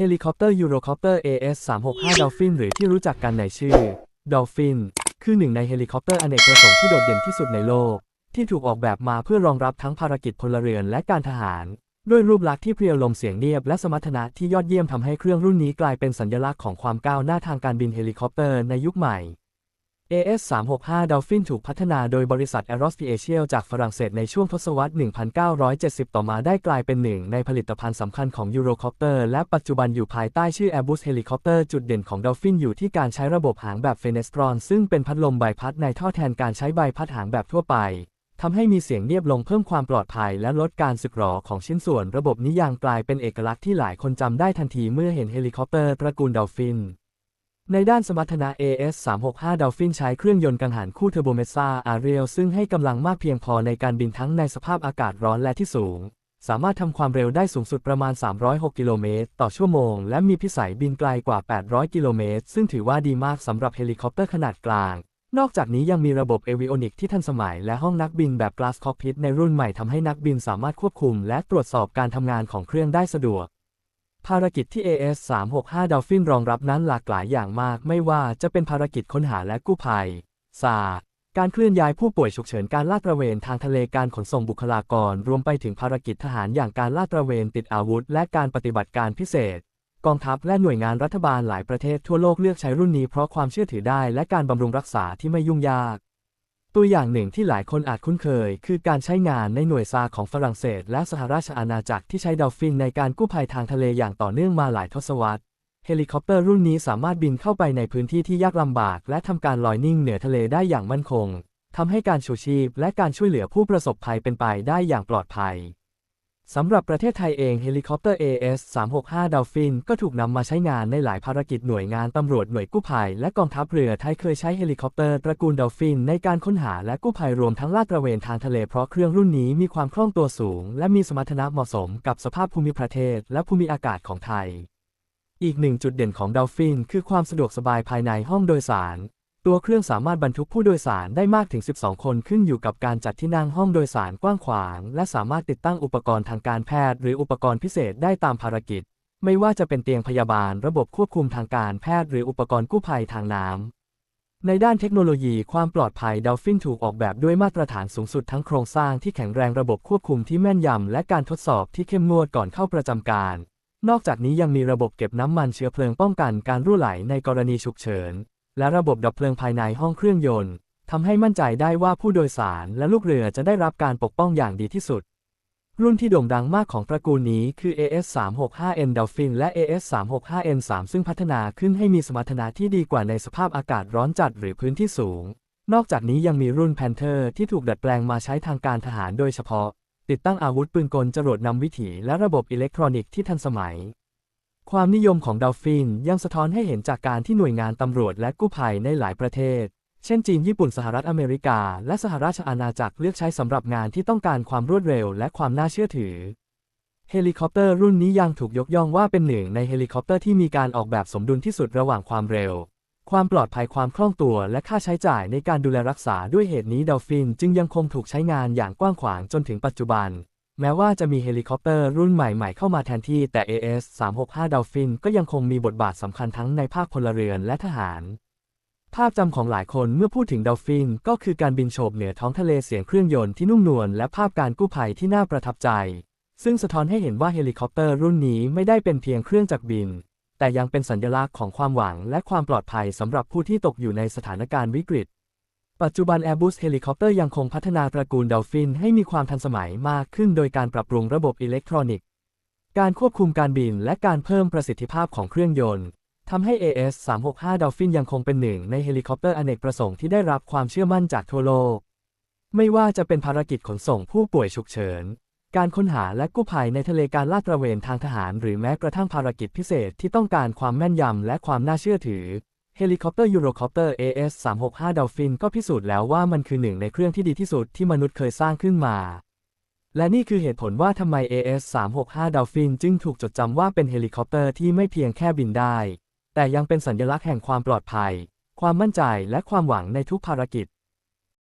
เฮลิคอปเตอร์ยูโรคอปเตอร์ AS365 Dolphin หรือที่รู้จักกันในชื่อ Dolphin คือหนึ่งในเฮลิคอปเตอร์อเนกประสงค์ที่โดดเด่นที่สุดในโลก ที่ถูกออกแบบมาเพื่อรองรับทั้งภารกิจพลเรือนและการทหาร ด้วยรูปลักษณ์ที่เพรียวลมเสียงเนียบและสมรรถนะที่ยอดเยี่ยมทำให้เครื่องรุ่นนี้กลายเป็นสัญลักษณ์ของความก้าวหน้าทางการบินเฮลิคอปเตอร์ในยุคใหม่ AS365 Dolphin ถูกพัฒนาโดยบริษัท Aerospatiale จากฝรั่งเศสในช่วงทศวรรษ 1970 ต่อมาได้กลายเป็นหนึ่งในผลิตภัณฑ์สำคัญของ Eurocopter และปัจจุบันอยู่ภายใต้ชื่อ Airbus Helicopter จุดเด่นของ Dolphin อยู่ที่การใช้ระบบหางแบบ Fenestron ซึ่งเป็นพัดลมใบพัดในท่อแทนการใช้ใบพัดหางแบบทั่วไปทำให้มีเสียงเงียบลงเพิ่มความปลอดภัยและลดการสึกหรอของชิ้นส่วน ระบบนี้ยังกลายเป็นเอกลักษณ์ที่หลายคนจำได้ทันทีเมื่อเห็นเฮลิคอปเตอร์ตระกูล Dolphin ในด้านสมรรถนะ AS365 Dolphin ใช้เครื่องยนต์กังหันคู่เทอร์โบเมซ่าอารียลซึ่งให้กำลังมากเพียงพอในการบินทั้งในสภาพอากาศร้อนและที่สูง สามารถทำความเร็วได้สูงสุดประมาณ 306 กิโลเมตรต่อชั่วโมง และมีพิสัยบินไกลกว่า 800 กิโลเมตร ซึ่งถือว่าดีมากสำหรับเฮลิคอปเตอร์ขนาดกลาง นอกจากนี้ยังมีระบบเอวิโอนิกที่ทันสมัย และห้องนักบินแบบ Glass Cockpit ในรุ่นใหม่ทำให้นักบินสามารถควบคุม และตรวจสอบการทำงานของเครื่องได้สะดวก ภารกิจที่ AS365 Dolphin รองรับนั้นหลากหลายอย่างมาก ไม่ว่าจะเป็นภารกิจค้นหาและกู้ภัยซาการเคลื่อนย้ายผู้ป่วยฉุกเฉินการลาดตระเวนทางทะเลการขนส่งบุคลากร รวมไปถึงภารกิจทหารอย่างการลาดตระเวนติดอาวุธ และการปฏิบัติการพิเศษ กองทัพและหน่วยงานรัฐบาลหลายประเทศทั่วโลกเลือกใช้รุ่นนี้เพราะความเชื่อถือได้และการบำรุงรักษาที่ไม่ยุ่งยาก ตัวอย่างหนึ่งที่หลายคนอาจคุ้นเคย คือการใช้งานในหน่วยซาของฝรั่งเศส และสหราชอาณาจักรที่ใช้ดอลฟินในการกู้ภัยทางทะเลอย่างต่อเนื่องมาหลายทศวรรษเฮลิคอปเตอร์รุ่นนี้สามารถบินเข้าไปในพื้นที่ที่ยากลำบาก และทำการลอยนิ่งเหนือทะเลได้อย่างมั่นคงทำให้การชูชีพและการช่วยเหลือผู้ประสบภัยเป็นไปได้อย่างปลอดภัย สำหรับประเทศไทยเองเฮลิคอปเตอร์ AS365 Dolphin ก็ถูกนำมาใช้งานในหลายภารกิจหน่วยงานตำรวจหน่วยกู้ภัย และกองทัพเรือไทยเคยใช้เฮลิคอปเตอร์ตระกูล Dolphin ในการค้นหาและกู้ภัยรวมทั้งลาดตระเวนทางทะเลเพราะเครื่องรุ่นนี้มีความคล่องตัวสูง และมีสมรรถนะเหมาะสมกับสภาพภูมิประเทศ และภูมิอากาศของไทย อีกหนึ่งจุดเด่นของ Dolphin คือความสะดวกสบายภายในห้องโดยสาร ตัวเครื่องสามารถบรรทุกผู้โดยสารได้มากถึง 12 คนขึ้นอยู่กับการจัดที่นั่งห้องโดยสารกว้างขวาง และสามารถติดตั้งอุปกรณ์ทางการแพทย์ หรืออุปกรณ์พิเศษได้ตามภารกิจ ไม่ว่าจะเป็นเตียงพยาบาล ระบบควบคุมทางการแพทย์ หรืออุปกรณ์กู้ภัยทางน้ำในด้านเทคโนโลยีความปลอดภัย Dolphin ถูกออกแบบด้วยมาตรฐานสูงสุดทั้งโครงสร้างที่แข็งแรงระบบควบคุมที่แม่นยำ และการทดสอบที่เข้มงวดก่อนเข้าประจำการ นอกจากนี้ยังมีระบบเก็บน้ำมันเชื้อเพลิงป้องกันการรั่วไหลในกรณีฉุกเฉิน และระบบดับเพลิงภายในห้องเครื่องยนต์ทำให้มั่นใจได้ว่าผู้โดยสารและลูกเรือจะได้รับการปกป้องอย่างดีที่สุด รุ่นที่โด่งดังมากของตระกูลนี้คือ AS365N Dolphin และ AS365N3 ซึ่งพัฒนาขึ้นให้มีสมรรถนะที่ดีกว่าในสภาพอากาศร้อนจัดหรือพื้นที่สูง นอกจากนี้ยังมีรุ่น Panther ที่ถูกดัดแปลงมาใช้ทางการทหารโดยเฉพาะ ติดตั้งอาวุธปืนกลจรวดนำวิถีและระบบอิเล็กทรอนิกส์ที่ทันสมัย ความนิยมของด o ลฟินยังสะท้อนให้เห็นจากการที่หน่วยงานตำรวจและกู้ภัยในหลายประเทศ เช่นจีนญี่ปุ่นสหรัฐอเมริกา และสหราชอาณาจักรเลือกใช้สำหรับงานที่ต้องการความรวดเร็วและความน่าเชื่อถือ เฮลิคอปเตอร์รุ่นนี้ยังถูกยกย่องว่าเป็นหนึ่งในเฮลิคอปเตอร์ที่มีการออกแบบสมดุลที่สุดระหว่างความเร็ว ความปลอดภัยความคล่องตัว และค่าใช้จ่ายในการดูแลรักษาด้วยเหตุนี้ด o ลฟินจึงยังคงถูกใช้งานอย่างกว้างขวางจนถึงปัจจุบัน แม้ว่าจะมีเฮลิคอปเตอร์รุ่นใหม่ๆเข้ามาแทนที่แต่ AS365 Dolphin ก็ยังคงมีบทบาทสำคัญทั้งในภาคพลเรือนและทหาร ภาพจำของหลายคนเมื่อพูดถึง Dolphin ก็คือการบินโฉบเหนือท้องทะเลเสียงเครื่องยนต์ที่นุ่มนวลและภาพการกู้ภัยที่น่าประทับใจ ซึ่งสะท้อนให้เห็นว่าเฮลิคอปเตอร์รุ่นนี้ไม่ได้เป็นเพียงเครื่องจักรบิน แต่ยังเป็นสัญลักษณ์ของความหวังและความปลอดภัยสำหรับผู้ที่ตกอยู่ในสถานการณ์วิกฤต ปัจจุบัน Airbus Helicopter ยังคงพัฒนาตระกูล Dolphin ให้มีความทันสมัยมากขึ้นโดยการปรับปรุงระบบอิเล็กทรอนิกส์ การควบคุมการบินและการเพิ่มประสิทธิภาพของเครื่องยนต์ทำให้ AS365 Dolphin ยังคงเป็นหนึ่งในเฮลิคอปเตอร์อเนกประสงค์ที่ได้รับความเชื่อมั่นจากทั่วโลก ไม่ว่าจะเป็นภารกิจขนส่งผู้ป่วยฉุกเฉิน การค้นหาและกู้ภัยในทะเลการลาดตระเวนทางทหาร หรือแม้กระทั่งภารกิจพิเศษที่ต้องการความแม่นยำและความน่าเชื่อถือ เฮลิคอปเตอร์ยูโรคอปเตอร์ AS365 Dolphin ก็พิสูจน์แล้วว่ามันคือหนึ่งในเครื่องที่ดีที่สุดที่มนุษย์เคยสร้างขึ้นมา และนี่คือเหตุผลว่าทำไม AS365 Dolphin จึงถูกจดจำว่าเป็นเฮลิคอปเตอร์ที่ไม่เพียงแค่บินได้ แต่ยังเป็นสัญลักษณ์แห่งความปลอดภัย ความมั่นใจและความหวังในทุกภารกิจ